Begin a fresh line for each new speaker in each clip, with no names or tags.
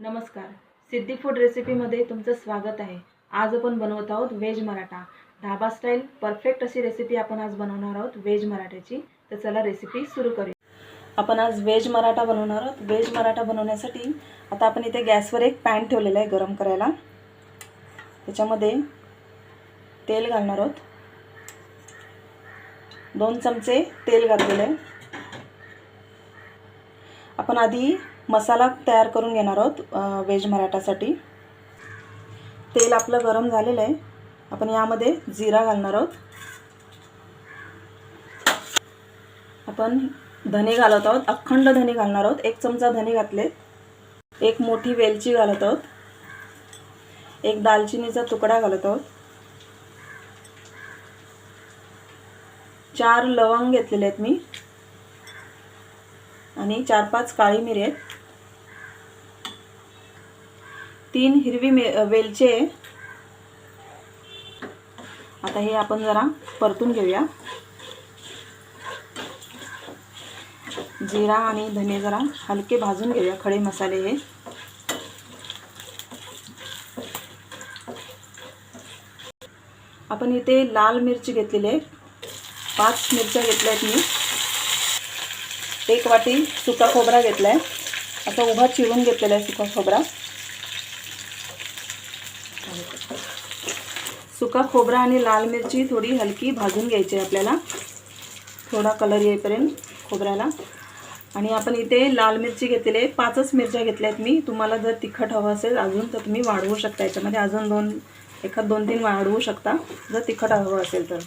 नमस्कार. सिद्धी फूड रेसिपीमध्ये तुमचं स्वागत आहे. आज आपण बनवत आहोत veg Maratha. Dhaba style perfect अशी रेसिपी आपण आज बनवणार आहोत व्हेज मराठ्याची. तर चला रेसिपी सुरू करूया. आपण आज व्हेज मराठा बनवणार आहोत. व्हेज मराठा बनवण्यासाठी आता आपण इथे गॅसवर एक पॅन ठेवलेला आहे गरम करायला. त्याच्यामध्ये तेल घालणार आहोत. दोन चमचे तेल घातलेलं आहे. आपण आधी मसाला तयार करून घेणार आहोत व्हेज मराठासाठी. तेल आपलं गरम झालेलं आहे. आपण यामध्ये जिरा घालणार आहोत. आपण धने घालत आहोत. अखंड धने घालणार आहोत. एक चमचा धने घातले. एक मोठी वेलची घालत आहोत. एक दालचिनीचा तुकडा घालत आहोत. चार लवंग घेतलेले आहेत मी. आणि चार पाच काळी मिरी आहेत. तीन हिरवी मे वेलचे आहे. आता हे आपण जरा परतून घेऊया. जिरा आणि धने जरा हलके भाजून घेऊया खडे मसाले हे. आपण इथे लाल मिरची घेतलेली आहे. पाच मिरच्या घेतल्या आहेत मी. एक वाटी सुका खोबरा घेतला आहे असा उभा चिरून घेतलेला आहे सुका खोबरा. सुका खोबरा आणि लाल मिरची थोडी हलकी भाजून घ्यायची आहे आपल्याला. थोडा कलर येईपर्यंत खोबऱ्याला. आणि आपण इथे लाल मिरची घेतलेली आहे. पाचच मिरच्या घेतल्या आहेत मी. तुम्हाला जर तिखट हवं असेल अजून तर तुम्ही वाढवू शकता. याच्यामध्ये अजून दोन एखाद दोन तीन वाढवू शकता. जर तिखट हवं असेल तर.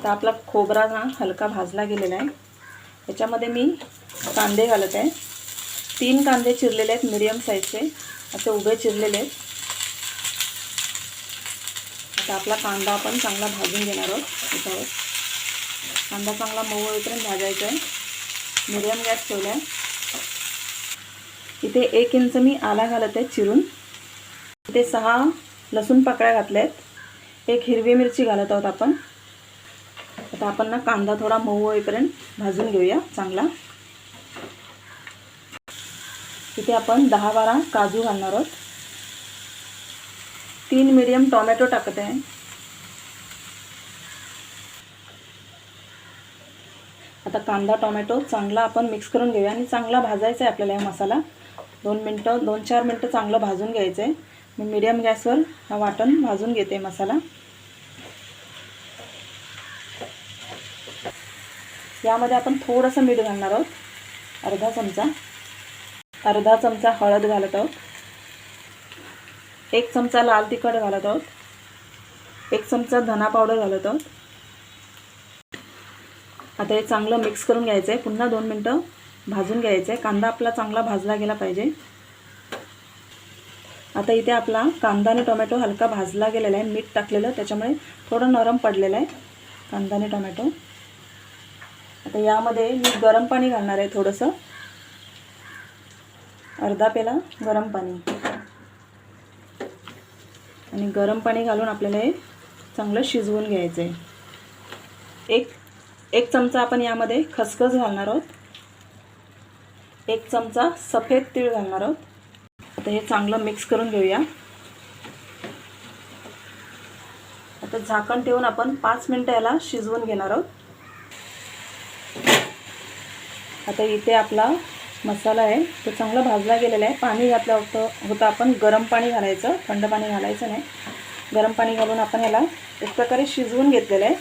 आता आपला खोबरा ना हलका भाजला गेलेला आहे. याच्यामध्ये मी कांदे घालत आहे. तीन कांदे चिरलेले आहेत मिडियम साईजचे असे उभे चिरलेले आहेत. आता आपला कांदा आपण चांगला भाजून घेणार आहोत याच्यावर. कांदा चांगला मऊ होईपर्यंत भाजायचा आहे. मिडियम गॅस ठेवला आहे. इथे एक इंच मी आला घालत आहे चिरून. इथे सहा लसूण पाकळ्या घातल्या आहेत. एक हिरवी मिरची घालत आहोत आपण. आता आपण ना कांदा थोडा मऊ होईपर्यंत भाजून घेऊया चांगला. इथे आपण दहा बारा काजू घालणार आहोत. तीन मिडियम टोमॅटो टाकत आहे. आता कांदा टोमॅटो चांगला आपण मिक्स करून घेऊया आणि चांगला भाजायचा आहे आपल्याला हा मसाला. दोन मिनटं दोन चार मिनटं चांगलं भाजून घ्यायचं आहे मी मीडियम गॅसवर हा वाटण भाजून घेते मसाला. यामध्ये आपण थोडंसं मीठ घालणार आहोत. अर्धा चमचा. अर्धा चमचा हळद घालत आहोत. एक चमचा लाल तिखट घालत आहोत. एक चमचा धना पावडर घालत आहोत. आता हे चांगलं मिक्स करून घ्यायचं आहे पुन्हा दोन मिनटं भाजून घ्यायचं आहे कांदा आपला चांगला भाजला गेला पाहिजे. आता इथे आपला कांदा आणि टोमॅटो हलका भाजला गेलेला आहे. मीठ टाकलेलं त्याच्यामुळे थोडं नरम पडलेलं आहे. कांदा आणि टोमॅटो. आता यामध्ये मी गरम पाणी घालणार आहे थोडंसं. अर्धा पेला गरम पाणी. आणि गरम पाणी घालून आपल्याला हे चांगलं शिजवून घ्यायचं आहे एक एक चमचा आपण यामध्ये खसखस घालणार आहोत. एक चमचा सफेद तीळ घालणार आहोत. आता हे चांगलं मिक्स करून घेऊया. आता झाकण ठेवून आपण पाच मिनटं याला शिजवून घेणार आहोत. आता इथे आपला मसाला आहे तो चांगला भाजला गेलेला आहे. पाणी घातलं होतं होतं आपण गरम पाणी घालायचं थंड पाणी घालायचं नाही. गरम पाणी घालून आपण ह्याला एक प्रकारे शिजवून घेतलेलं आहे.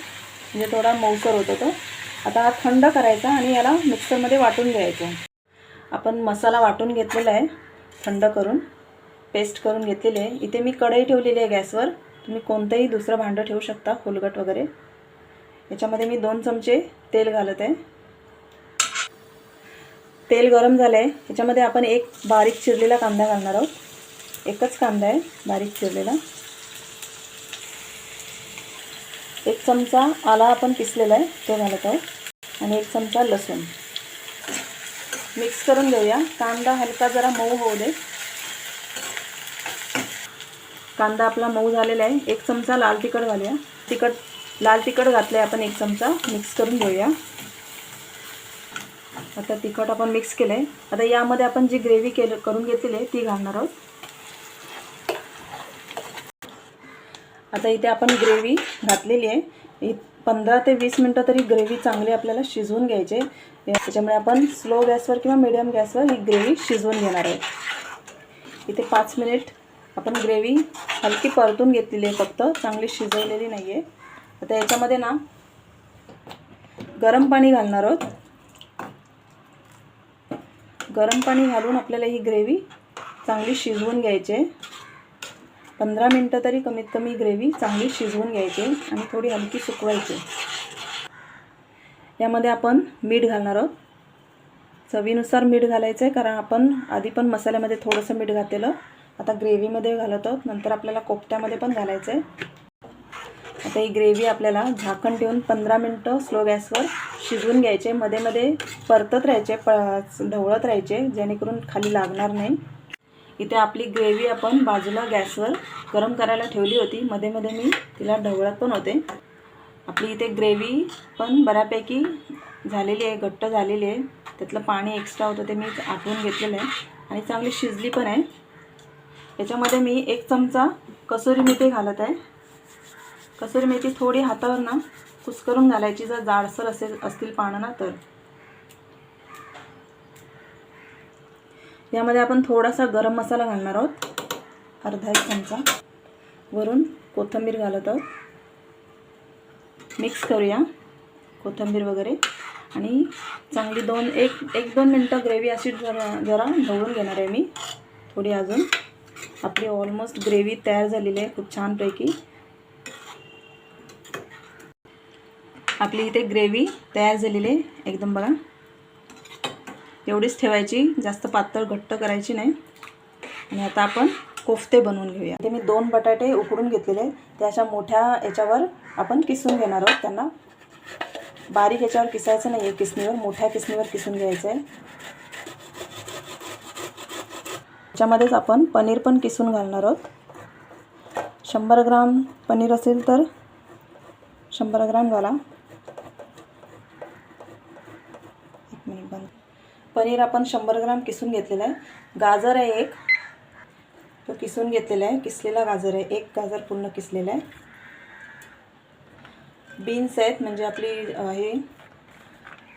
म्हणजे थोडा मऊसर होतो तो आता हा थंड करायचा आणि याला मिक्सरमध्ये वाटून घ्यायचं. आपण मसाला वाटून घेतलेला आहे थंड करून पेस्ट करून घेतलेली आहे. इथे मी कढई ठेवलेली आहे गॅसवर. तुम्ही कोणतंही दुसरं भांडं ठेवू शकता खोलगट वगैरे. याच्यामध्ये मी दोन चमचे तेल घालत आहे. तेल गरम झालं आहे ह्याच्यामध्ये आपण एक बारीक चिरलेला कांदा घालणार आहोत. एकच कांदा आहे बारीक चिरलेला. एक चमचा आला आपण पिसलेला आहे तो घालत आहोत. आणि एक चमचा लसूण. मिक्स करून घेऊया. कांदा हलका जरा मऊ होऊ दे. कांदा आपला मऊ झालेला आहे. एक चमचा लाल तिखट घालूया. तिखट लाल तिखट घातलं आहे आपण एक चमचा. मिक्स करून घेऊया. आता तिखट आपण मिक्स केलं आहे आता यामध्ये आपण जी ग्रेव्ही केलं करून घेतलेली आहे ती घालणार आहोत. आता इथे आपण ग्रेव्ही घातलेली आहे. इ पंधरा ते वीस मिनटं तरी ग्रेव्ही चांगली आपल्याला शिजवून घ्यायचे त्याच्यामुळे आपण स्लो गॅसवर किंवा मिडियम गॅसवर ही ग्रेव्ही शिजवून घेणार आहे इथे पाच मिनिट आपण ग्रेव्ही हलकी परतून घेतलेली आहे फक्त. चांगली शिजवलेली नाही आहे आता याच्यामध्ये ना गरम पाणी घालणार आहोत. गरम पाणी घालून आपल्याला ही ग्रेव्ही चांगली शिजवून घ्यायची आहे. पंधरा मिनटं तरी कमीत कमी ग्रेव्ही चांगली शिजवून घ्यायची आणि थोडी हलकी सुकवायची यामध्ये आपण मीठ घालणार आहोत. चवीनुसार मीठ घालायचं आहे कारण आपण आधी पण मसाल्यामध्ये थोडंसं मीठ घातलेलं आता ग्रेव्हीमध्ये घालत आहोत. नंतर आपल्याला कोफ्त्यामध्ये पण घालायचं आहे. आता ही ग्रेव्ही आपल्याला झाकण ठेवून पंधरा मिनटं स्लो गॅसवर शिजवून घ्यायचे. मध्ये मध्ये परतत राहायचे प ढवळत राहायचे जेणेकरून खाली लागणार नाही. इथे आपली ग्रेव्ही आपण बाजूला गॅसवर गरम करायला ठेवली होती. मध्ये मध्ये मी तिला ढवळत पण होते. आपली इथे ग्रेव्ही पण बऱ्यापैकी झालेली आहे घट्ट झालेली आहे. त्यातलं पाणी एक्स्ट्रा होतं ते मी आटवून घेतलेलं आहे. आणि चांगली शिजली पण आहे. याच्यामध्ये मी एक चमचा कसुरी मेथी घालत आहे. कसुरी मेथी थोडी हातावर ना कुस्करून घालायची जर जाडसर असेल असतील पानं ना तर. यामध्ये आपण थोडासा गरम मसाला घालणार आहोत. अर्धा एक चमचा. वरून कोथिंबीर घालत आहोत. मिक्स करूया कोथिंबीर वगैरे. आणि चांगली दोन एक एक दोन मिनटं ग्रेव्ही अशी जरा जरा ढवळून घेणार आहे मी. थोडी अजून. आपली ऑलमोस्ट ग्रेव्ही तयार झालेली आहे खूप छानपैकी. आपली इथे ग्रेव्ही तयार झालेली आहे. एकदम बघा. एवढीच ठेवायची. जास्त पातळ घट्ट करायची नाही. आणि आता आपण कोफ्ते बनवून घेऊया. ते मी दोन बटाटे उकडून घेतलेले ते अशा मोठ्या याच्यावर आपण किसून घेणार आहोत त्यांना. बारीक याच्यावर किसायचं नाही आहे किसणीवर मोठ्या किसणीवर किसून घ्यायचं आहे त्याच्यामध्येच आपण पनीर पण किसून घालणार आहोत. शंभर ग्राम पनीर असेल तर शंभर ग्राम घाला एक मिनिट बंद पनीर आपण शंभर ग्राम किसून घेतलेलं आहे. गाजर आहे एक. तो किसून घेतलेला आहे. किसलेला गाजर आहे. एक गाजर पूर्ण किसलेला आहे. बीन्स आहेत म्हणजे आपली हे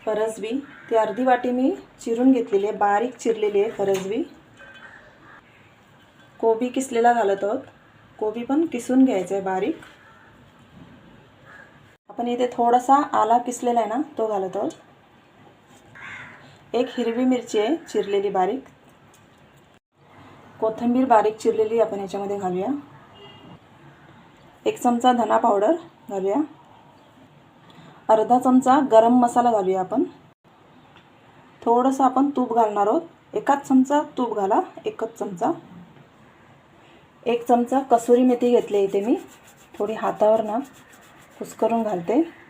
फरसबी. ती अर्धी वाटी मी चिरून घेतलेली आहे. बारीक चिरलेली आहे फरसबी. कोबी किसलेला घालत आहोत. कोबी पण किसून घ्यायचा आहे बारीक. आपण इथे थोडासा आला किसलेला आहे ना तो घालत आहोत. एक हिरवी मिरची आहे चिरलेली बारीक. कोथिंबीर बारीक चिरलेली आपण याच्यामध्ये घालूया. एक चमचा धना पावडर घालूया. अर्धा चमचा गरम मसाला घालूया आपण. थोडंसं आपण तूप घालणार आहोत. एकाच चमचा तूप घाला एकच चमचा. एक चमचा कसुरी मेथी घेतली इथे मी. थोडी हातावर ना कुस्करून घालते.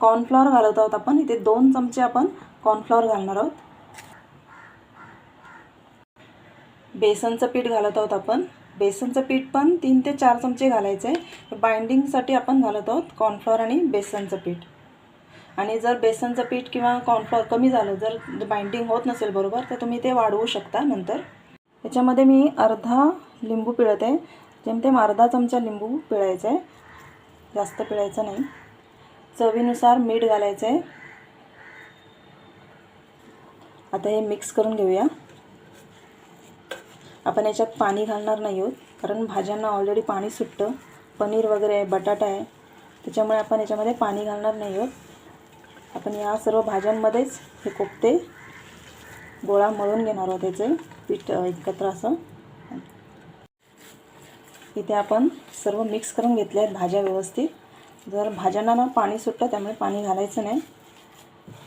कॉर्नफ्लॉवर घालत आहोत आपण. इथे दोन चमचे आपण कॉर्नफ्लॉवर घालणार आहोत. बेसनचं पीठ घालत आहोत आपण. बेसनचं पीठ पण तीन ते चार चमचे घालायचं. आहे बाइंडिंगसाठी आपण घालत आहोत कॉर्नफ्लॉवर आणि बेसनचं पीठ. आणि जर बेसनचं पीठ किंवा कॉर्नफ्लॉवर कमी झालं जर बाइंडिंग होत नसेल बरोबर तर तुम्ही ते वाढवू शकता नंतर. याच्यामध्ये मी अर्धा लिंबू पिळत. आहे जेमतेम अर्धा चमचा लिंबू पिळायचा आहे जास्त पिळायचं नाही. चवीनुसार मीठ घालायचं आहे आता हे मिक्स करून घेऊया. आपण याच्यात पाणी घालणार नाही आहोत कारण भाज्यांना ऑलरेडी पाणी सुटतं. पनीर वगैरे आहे बटाटा आहे त्याच्यामुळे आपण याच्यामध्ये पाणी घालणार नाही आहोत. आपण या सर्व भाज्यांमध्येच हे कोफ्ते गोळा मळून घेणार आहोत याचे पीठ एकत्र असं. इथे आपण सर्व मिक्स करून घेतले आहेत भाज्या व्यवस्थित. जर भाज्यांना ना पाणी सुटतं त्यामुळे पाणी घालायचं नाही.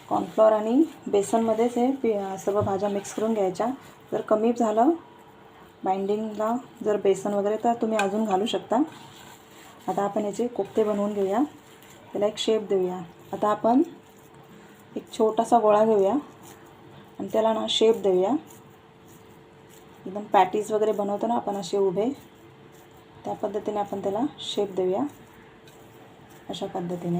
कॉर्नफ्लॉवर आणि बेसनमध्येच हे पि सर्व भाज्या मिक्स करून घ्यायच्या. जर कमी झालं बाइंडिंगला जर बेसन वगैरे तर तुम्ही अजून घालू शकता. आता आपण याचे कोफ्ते बनवून घेऊया. त्याला एक शेप देऊया. आता आपण एक छोटासा गोळा घेऊया आणि त्याला ना शेप देऊया. एकदम पॅटीज वगैरे बनवतो ना आपण असे उभे त्या पद्धतीने आपण त्याला शेप देऊया. अशा पद्धतीने.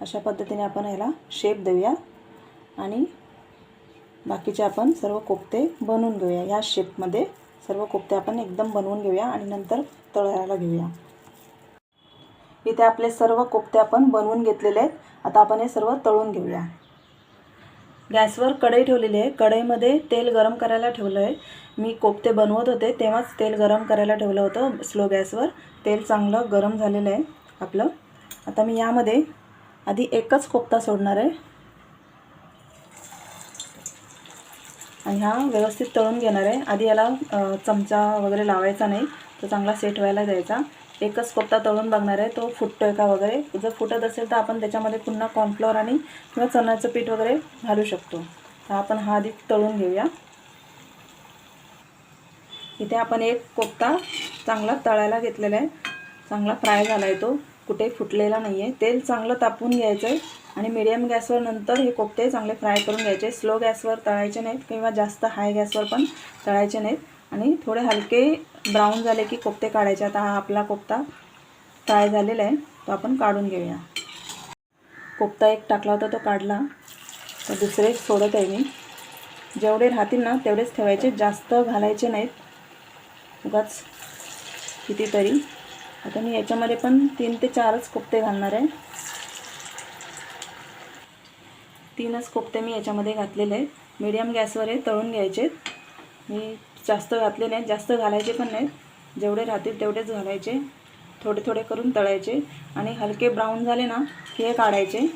अशा पद्धतीने आपण ह्याला शेप देऊया आणि बाकीचे आपण सर्व कोफ्ते बनवून घेऊया. ह्या शेपमध्ये सर्व कोफ्ते आपण एकदम बनवून घेऊया आणि नंतर तळायला घेऊया. इथे आपले सर्व कोफ्ते आपण बनवून घेतलेले आहेत. आता आपण हे सर्व तळून घेऊया. गॅसवर कढई ठेवलेली आहे. कढईमध्ये तेल गरम करायला ठेवलं आहे मी कोफ्ते बनवत होते तेव्हाच तेल गरम करायला ठेवलं होतं स्लो गॅसवर. तेल चांगलं गरम झालेलं आहे आपलं. आता मी यामध्ये आधी एकच कोफ्ता सोडणार आहे. आणि हा व्यवस्थित तळून घेणार आहे. आधी याला चमचा वगैरे लावायचा नाही तो चांगला सेट व्हायला द्यायचा. एकच कोफ्ता तळून बघणार आहे तो फुटतोय का वगैरे. जर फुटत असेल तर आपण त्याच्यामध्ये पुन्हा कॉर्नफ्लॉवर आणि किंवा चण्याचं पीठ वगैरे घालू शकतो. तर आपण हा आधी तळून घेऊया. इथे आपण एक कोफ्ता चांगला तळायला घेतलेला आहे. चांगला फ्राय झाला आहे तो. कुठे फुटलेला नाही आहे तेल चांगलं तापून घ्यायचं आहे आणि मिडियम गॅसवर नंतर हे कोफ्ते चांगले फ्राय करून घ्यायचे. स्लो गॅसवर तळायचे नाहीत किंवा जास्त हाय गॅसवर पण तळायचे नाहीत. आणि थोडे हलके ब्राऊन झाले की कोफ्ते काढायचे. आता हा आपला कोफ्ता फ्राय झालेला आहे. तो आपण काढून घेऊया. कोफ्ता एक टाकला होता तो काढला. तर दुसरे सोडत आहे मी. जेवढे राहतील ना तेवढेच ठेवायचे. जास्त घालायचे नाहीत. उगाच कितीतरी. आता मी याच्यामध्ये पण तीन ते चारच कोफ्ते घालणार आहे. तीनच कोफ्ते मी याच्यामध्ये घातलेले आहेत. मीडियम गॅसवर हे तळून घ्यायचे मी जास्त घातले नाहीत जास्त घालायचे पण नाहीत. जेवढे राहतील तेवढेच घालायचे. थोडे थोडे करून तळायचे आणि हलके ब्राऊन झाले ना की हे काढायचे.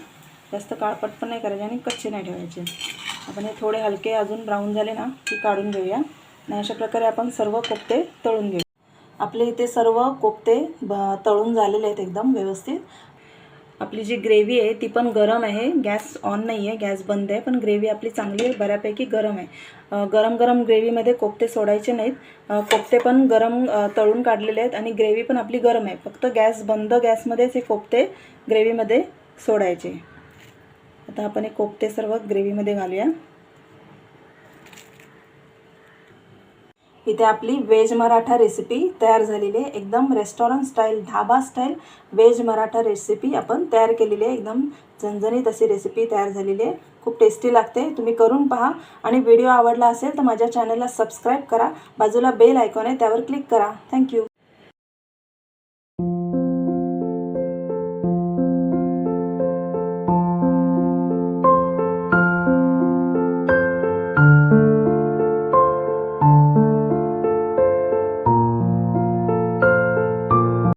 जास्त काळपट पण नाही करायचे आणि कच्चे नाही ठेवायचे. आपण हे थोडे हलके अजून ब्राऊन झाले ना की काढून घेऊया. आणि अशा प्रकारे आपण सर्व कोफ्ते तळून घेऊ. आपले इथे सर्व कोफ्ते ब तळून झालेले आहेत एकदम व्यवस्थित. आपली जी ग्रेव्ही आहे ती पण गरम आहे. गॅस ऑन नाही आहे गॅस बंद आहे पण ग्रेव्ही आपली चांगली आहे बऱ्यापैकी गरम आहे. गरम गरम ग्रेव्हीमध्ये कोफ्ते सोडायचे नाहीत. कोफ्ते पण गरम तळून काढलेले आहेत आणि ग्रेव्ही पण आपली गरम आहे. फक्त गॅस बंद गॅसमध्येच हे कोफ्ते ग्रेव्हीमध्ये सोडायचे. आता आपण हे कोफ्ते सर्व ग्रेव्हीमध्ये घालूया. इथे आपली व्हेज मराठा रेसिपी तयार झालेली आहे. एकदम restaurant style dhaba style veg Maratha recipe आपण तयार केलेली आहे. एकदम झणझणीत अशी रेसिपी तयार झालेली आहे. खूप टेस्टी लागते. तुम्ही करून पहा. आणि व्हिडिओ आवडला असेल तर माझ्या चॅनलला सबस्क्राईब करा. बाजूला बेल आयकॉन आहे त्यावर क्लिक करा. थँक्यू